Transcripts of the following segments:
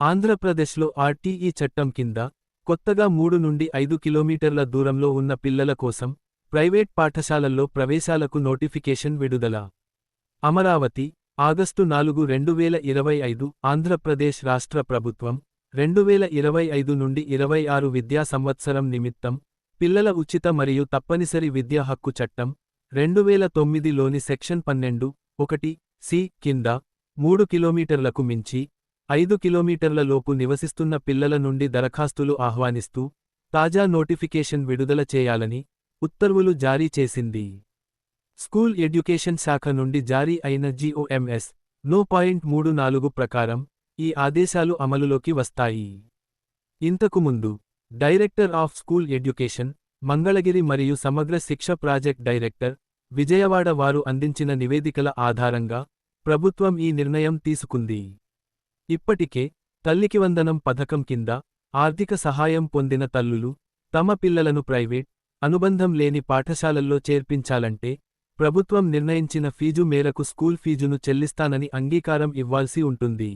ఆంధ్రప్రదేశ్లో ఆర్టీఈ చట్టం కింద కొత్తగా మూడు నుండి ఐదు కిలోమీటర్ల దూరంలో ఉన్న పిల్లల కోసం ప్రైవేట్ పాఠశాలల్లో ప్రవేశాలకు నోటిఫికేషన్ విడుదల. అమరావతి ఆగస్టు నాలుగు రెండు వేల ఇరవై ఐదు ఆంధ్రప్రదేశ్ రాష్ట్ర ప్రభుత్వం రెండు వేల ఇరవై ఐదు నుండి ఇరవై ఆరు విద్యా సంవత్సరం నిమిత్తం పిల్లల ఉచిత మరియు తప్పనిసరి విద్యా హక్కు చట్టం రెండు వేల తొమ్మిదిలోని సెక్షన్ పన్నెండు ఒకటి సి కింద మూడు కిలోమీటర్లకు మించి ఐదు కిలోమీటర్ల లోపు నివసిస్తున్న పిల్లల నుండి దరఖాస్తులు ఆహ్వానిస్తూ తాజా నోటిఫికేషన్ విడుదల చేయాలని ఉత్తర్వులు జారీ చేసింది. స్కూల్ ఎడ్యుకేషన్ శాఖ నుండి జారీ అయిన జీఓఎంఎస్ నో పాయింట్ మూడు నాలుగు ప్రకారం ఈ ఆదేశాలు అమలులోకి వస్తాయి. ఇంతకుముందు director of school education Mangalagiri మరియు సమగ్ర శిక్ష ప్రాజెక్ట్ డైరెక్టర్ విజయవాడ వారు అందించిన నివేదికల ఆధారంగా ప్రభుత్వం ఈ నిర్ణయం తీసుకుంది. ఇప్పటికే తల్లికి వందనం పథకం కింద ఆర్థిక సహాయం పొందిన తల్లులు తమ పిల్లలను ప్రైవేట్ అనుబంధం లేని పాఠశాలల్లో చేర్పించాలంటే ప్రభుత్వం నిర్ణయించిన ఫీజు మేరకు స్కూల్ ఫీజును చెల్లిస్తానని అంగీకారం ఇవ్వాల్సి ఉంటుంది.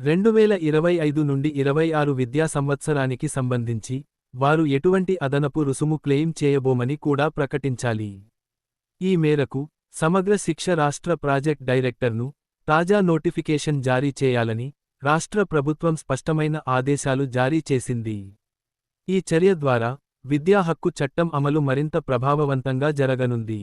రెండువేల ఇరవై ఐదు నుండి ఇరవై ఆరు విద్యా సంవత్సరానికి సంబంధించి వారు ఎటువంటి అదనపు రుసుము క్లెయిమ్ చేయబోమని కూడా ప్రకటించాలి. ఈ మేరకు సమగ్ర శిక్ష రాష్ట్ర ప్రాజెక్ట్ డైరెక్టర్ను తాజా నోటిఫికేషన్ జారీ చేయాలని రాష్ట్ర ప్రభుత్వం స్పష్టమైన ఆదేశాలు జారీ చేసింది. ఈ చర్య ద్వారా విద్యా హక్కు చట్టం అమలు మరింత ప్రభావవంతంగా జరగనుంది.